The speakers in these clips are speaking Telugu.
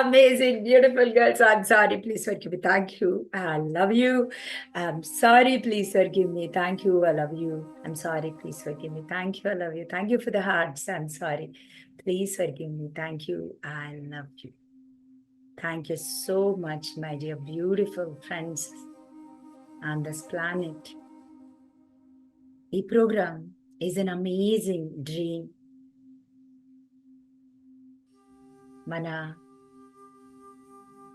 Amazing, beautiful girls. I'm sorry, please forgive me. Thank you. I love you. I'm sorry, please forgive me. Thank you. I love you. I'm sorry, please forgive me. Thank you. I love you. Thank you for the hearts. I'm sorry. Please forgive me. Thank you. I love you. Thank you so much, my dear beautiful friends on this planet. The program is an amazing dream. మన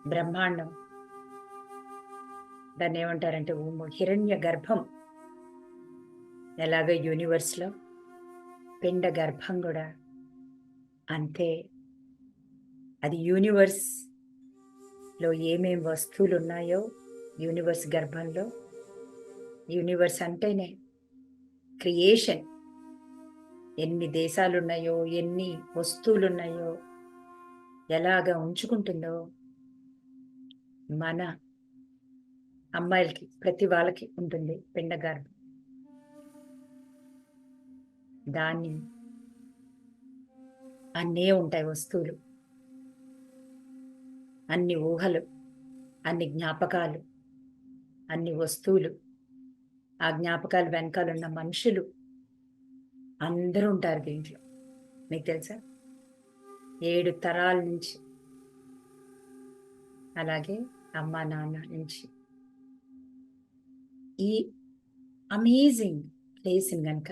బ్రహ్మాండం. దాన్ని ఏమంటారంటే హిరణ్య గర్భం. ఎలాగో యూనివర్స్లో పిండ గర్భం కూడా అంతే. అది యూనివర్స్లో ఏమేం వస్తువులు ఉన్నాయో యూనివర్స్ గర్భంలో. యూనివర్స్ అంటేనే క్రియేషన్ ఎన్ని దేశాలు ఉన్నాయో ఎన్ని వస్తువులు ఉన్నాయో ఎలాగ ఉంచుకుంటుందో మన అమ్మాయిలకి ప్రతి వాళ్ళకి ఉంటుంది పిండ గర్భం దాన్ని అన్నీ ఉంటాయి వస్తువులు. అన్ని ఊహలు అన్ని జ్ఞాపకాలు అన్ని వస్తువులు ఆ జ్ఞాపకాలు వెనకాలన్న మనుషులు అందరూ ఉంటారు దీంట్లో. మీకు తెలుసా? ఏడు తరాల నుంచి అలాగే అమ్మ నాన్న నుంచి. ఈ అమేజింగ్ ప్లేస్ని కనుక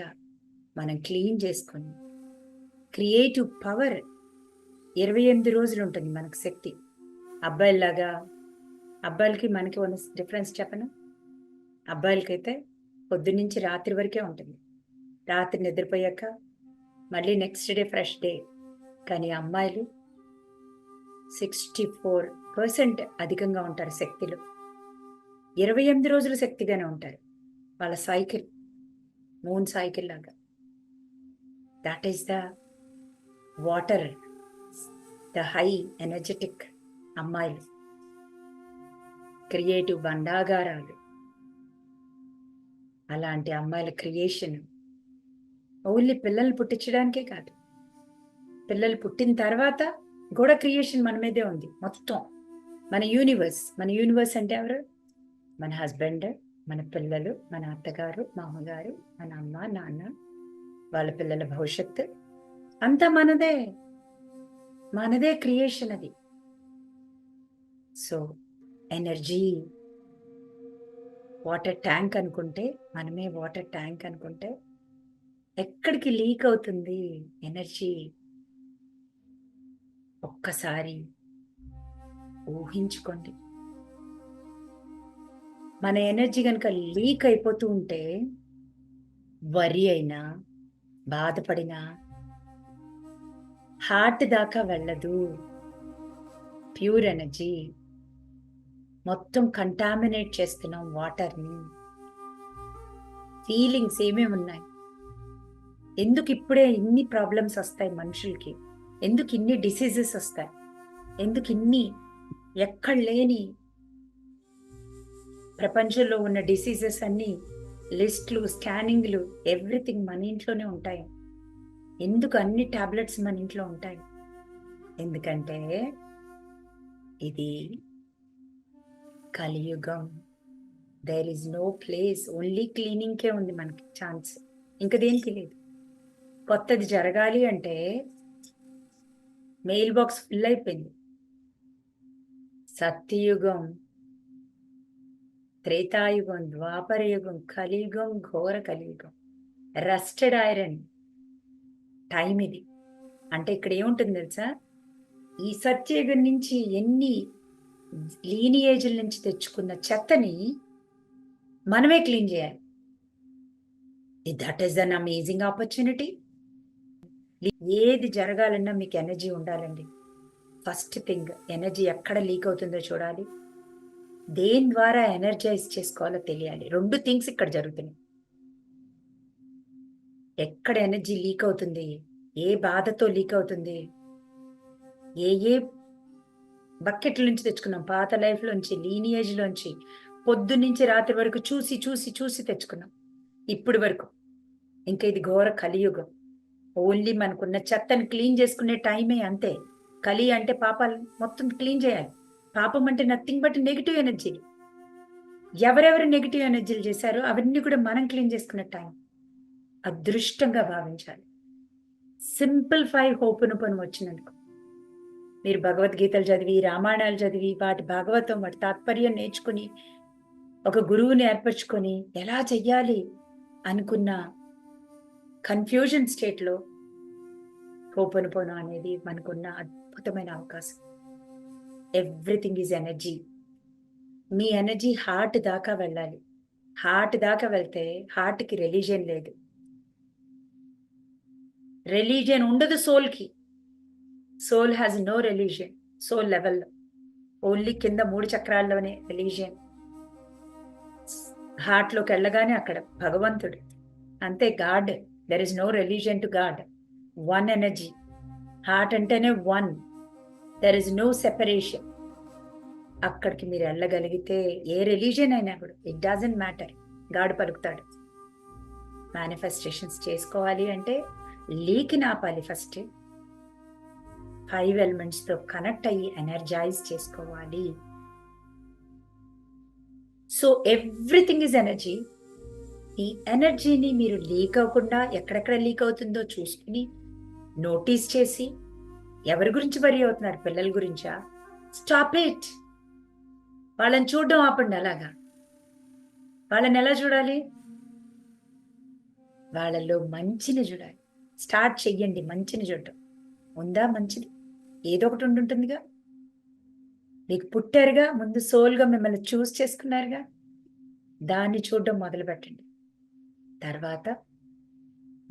మనం క్లీన్ చేసుకొని క్రియేటివ్ పవర్ ఇరవై ఎనిమిది రోజులు ఉంటుంది మనకు శక్తి. అబ్బాయిలాగా అబ్బాయిలకి మనకి ఉన్న డిఫరెన్స్ చెప్పను? అబ్బాయిలకైతే పొద్దున్నుంచి రాత్రి వరకే ఉంటుంది. రాత్రి నిద్రపోయాక మళ్ళీ నెక్స్ట్ డే ఫ్రెష్ డే కానీ అమ్మాయిలు సిక్స్టీ ఫోర్ పర్సెంట్ అధికంగా ఉంటారు శక్తిలో. ఇరవై ఎనిమిది రోజులు శక్తిగానే ఉంటారు. వాళ్ళ సైకిల్ మూన్ సైకిల్ లాగా. That is the water the high energetic అమ్మాయిలు. క్రియేటివ్ బండాగారాలు అలాంటి అమ్మాయిల క్రియేషన్ ఓన్లీ పిల్లల్ని పుట్టించడానికే కాదు. పిల్లలు పుట్టిన తర్వాత కూడా క్రియేషన్ మన మీదే ఉంది. మొత్తం. మన యూనివర్స్ మన యూనివర్స్ అంటే ఎవరు? మన హస్బెండ్ మన పిల్లలు మన అత్తగారు మామగారు మన అమ్మ నాన్న వాళ్ళ పిల్లల భవిష్యత్తు. అంతా మనదే. మనదే క్రియేషన్ అది. సో ఎనర్జీ వాటర్ ట్యాంక్ అనుకుంటే మనమే వాటర్ ట్యాంక్ అనుకుంటే ఎక్కడికి లీక్ అవుతుంది? ఎనర్జీ ఒక్కసారి ఊహించుకోండి. మన ఎనర్జీ కనుక లీక్ అయిపోతూ ఉంటే వరి అయినా బాధపడినా హార్ట్ దాకా వెళ్ళదు. Pure energy. మొత్తం కంటామినేట్ చేస్తున్నాం వాటర్ని. ఫీలింగ్స్ ఏమేమి ఉన్నాయి? ఎందుకు ఇప్పుడే ఇన్ని ప్రాబ్లమ్స్ వస్తాయి మనుషులకి? ఎందుకు ఇన్ని డిసీజెస్ వస్తాయి? ఎందుకు ఇన్ని ఎక్కడ లేని ప్రపంచంలో ఉన్న డిసీజెస్ అన్ని లిస్ట్లు స్కానింగ్లు ఎవ్రీథింగ్ మన ఇంట్లోనే ఉంటాయి. ఎందుకు అన్ని టాబ్లెట్స్ మన ఇంట్లో ఉంటాయి? ఎందుకంటే ఇది కలియుగం. There is no place only క్లీనింగ్కే ఉంది మనకి ఛాన్స్ ఇంకా దేనికి లేదు. కొత్తది జరగాలి అంటే మెయిల్ బాక్స్ ఫుల్ అయిపోయింది. సత్యయుగం త్రేతాయుగం ద్వాపరయుగం కలియుగం ఘోర కలియుగం. రస్టెడ్ ఐరన్ టైం ఇది. అంటే ఇక్కడ ఏముంటుంది తెలుసా? ఈ సత్యయుగం నుంచి ఎన్ని లీనియేజ్ల నుంచి తెచ్చుకున్న చెత్తని మనమే క్లీన్ చేయాలి. That is an amazing opportunity ఏది జరగాలన్నా మీకు ఎనర్జీ ఉండాలండి. ఫస్ట్ థింగ్ ఎనర్జీ ఎక్కడ లీక్ అవుతుందో చూడాలి. దేని ద్వారా ఎనర్జైజ్ చేసుకోవాలో తెలియాలి. రెండు థింగ్స్ ఇక్కడ జరుగుతున్నాయి. ఎక్కడ ఎనర్జీ లీక్ అవుతుంది? ఏ బాధతో లీక్ అవుతుంది? ఏ ఏ బకెట్ల నుంచి తెచ్చుకున్నాం? పాత లైఫ్ లోంచి లీనియేజ్ లోంచి పొద్దు నుంచి రాత్రి వరకు చూసి చూసి చూసి తెచ్చుకున్నాం. ఇప్పుడు వరకు. ఇంకా ఇది ఘోర కలియుగం. ఓన్లీ మనకున్న చెత్తను క్లీన్ చేసుకునే టైమే అంతే. కలి అంటే పాపాలు మొత్తం క్లీన్ చేయాలి. పాపం అంటే నథింగ్ బట్ నెగిటివ్ ఎనర్జీ ఎవరెవరు నెగిటివ్ ఎనర్జీలు చేశారో అవన్నీ కూడా మనం క్లీన్ చేసుకునే టైం అదృష్టంగా భావించాలి. సింపుల్ ఫైవ్ హోపును పని వచ్చినందుకు. మీరు భగవద్గీతలు చదివి రామాయణాలు చదివి వాటి భాగవతం వాటి తాత్పర్యం నేర్చుకుని ఒక గురువుని ఏర్పరచుకొని ఎలా చెయ్యాలి అనుకున్న కన్ఫ్యూజన్ స్టేట్లో హోపనుపోను అనేది మనకున్న అద్భుతమైన అవకాశం. ఎవ్రీథింగ్ ఈజ్ ఎనర్జీ మీ ఎనర్జీ హార్ట్ దాకా వెళ్ళాలి. హార్ట్ దాకా వెళ్తే హార్ట్కి రిలీజియన్ లేదు. రిలీజియన్ ఉండదు సోల్కి soul has no religion soul లెవెల్లో ఓన్లీ కింద మూడు చక్రాల్లోనే రిలీజియన్ హార్ట్లోకి వెళ్ళగానే అక్కడ భగవంతుడు. అంతే God. There is no religion to God one energy heart అంటేనే one. There is no separation అక్కడికి మీరు వెళ్ళగలిగితే ఏ రిలీజియన్ అయినా కూడా ఇట్ డజంట్ మ్యాటర్ గాడు పలుకుతాడు. మేనిఫెస్టేషన్స్ చేసుకోవాలి అంటే లీక్ని ఆపాలి ఫస్ట్ ఫైవ్ ఎలిమెంట్స్తో కనెక్ట్ అయ్యి ఎనర్జైజ్ చేసుకోవాలి. సో ఎవ్రీథింగ్ ఇస్ ఎనర్జీ ఈ ఎనర్జీని మీరు లీక్ అవ్వకుండా ఎక్కడెక్కడ లీక్ అవుతుందో చూసుకుని నోటీస్ చేసి ఎవరి గురించి వరి అవుతున్నారు? పిల్లల గురించా? స్టాప్ ఇట్ వాళ్ళని చూడడం ఆపండి అలాగా. వాళ్ళని ఎలా చూడాలి? వాళ్ళలో మంచిని చూడాలి. స్టార్ట్ చెయ్యండి మంచిని చూడటం ఉందా మంచిది? ఏదో ఒకటి ఉంటుంటుందిగా మీకు పుట్టారుగా ముందు సోల్గా మిమ్మల్ని చూస్ చేసుకున్నారుగా. దాన్ని చూడడం మొదలు పెట్టండి తర్వాత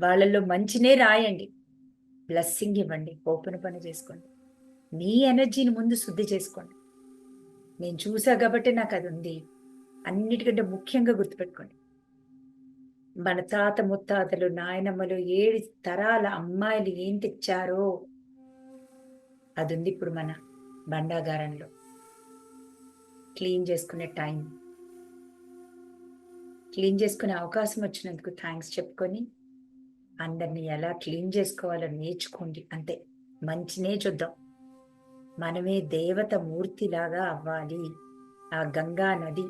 వాళ్ళల్లో మంచినే రాయండి. బ్లెస్సింగ్ ఇవ్వండి ఓపెన్ పని చేసుకోండి. మీ ఎనర్జీని ముందు శుద్ధి చేసుకోండి. నేను చూసా కాబట్టి నాకు అది ఉంది. అన్నిటికంటే ముఖ్యంగా గుర్తుపెట్టుకోండి. మన తాత ముత్తాతలు నాయనమ్మలు ఏడు తరాల అమ్మాయిలు ఏం తెచ్చారో అది ఉంది ఇప్పుడు మన బండాగారంలో. క్లీన్ చేసుకునే టైం. క్లీన్ చేసుకునే అవకాశం వచ్చినందుకు థ్యాంక్స్ చెప్పుకొని అందరిని ఎలా క్లీన్ చేసుకోవాలో నేర్చుకోండి. అంతే. మంచినే చూద్దాం. మనమే దేవత మూర్తిలాగా అవ్వాలి. ఆ గంగా నది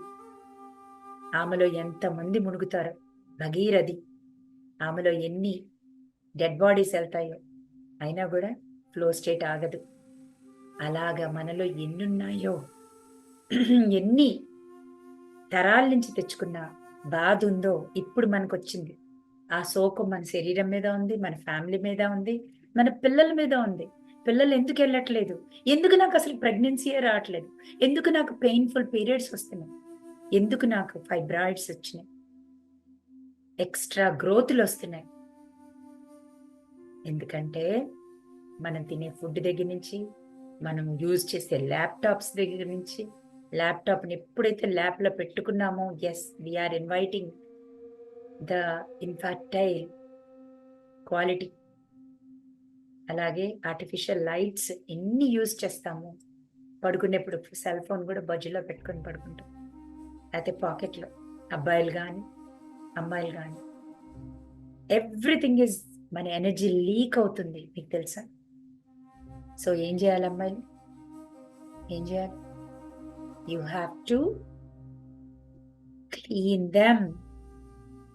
ఆమెలో ఎంతమంది మునుగుతారో. భగీరథి ఆమెలో ఎన్ని డెడ్ బాడీస్ వెళ్తాయో. అయినా కూడా ఫ్లో స్టేట్ ఆగదు. అలాగా మనలో ఎన్నున్నాయో. ఎన్ని తరాల నుంచి తెచ్చుకున్న బాధ ఉందో ఇప్పుడు మనకు వచ్చింది ఆ శోకం మన శరీరం మీద ఉంది మన ఫ్యామిలీ మీద ఉంది మన పిల్లల మీద ఉంది. పిల్లలు ఎందుకు వెళ్ళట్లేదు? ఎందుకు నాకు అసలు ప్రెగ్నెన్సీయే రావట్లేదు? ఎందుకు నాకు పెయిన్ఫుల్ పీరియడ్స్ వస్తున్నాయి? ఎందుకు నాకు ఫైబ్రాయిడ్స్ వచ్చినాయి? ఎక్స్ట్రా గ్రోత్లు వస్తున్నాయి. ఎందుకంటే మనం తినే ఫుడ్ దగ్గర నుంచి మనం యూజ్ చేసే ల్యాప్టాప్స్ దగ్గర నుంచి ల్యాప్టాప్ని ఎప్పుడైతే ల్యాప్లో పెట్టుకున్నామో as we're inviting the infertile quality. అలాగే ఆర్టిఫిషియల్ లైట్స్ ఎన్ని యూజ్ చేస్తాము? పడుకునేప్పుడు సెల్ ఫోన్ కూడా బజ్జులో పెట్టుకొని పడుకుంటాం. అయితే పాకెట్లో. అబ్బాయిలు కానీ అమ్మాయిలు కానీ ఎవ్రీథింగ్ ఈజ్ మన ఎనర్జీ లీక్ అవుతుంది మీకు తెలుసా? సో ఏం చేయాలి అమ్మాయిలు? ఏం చేయాలి? You have to clean them.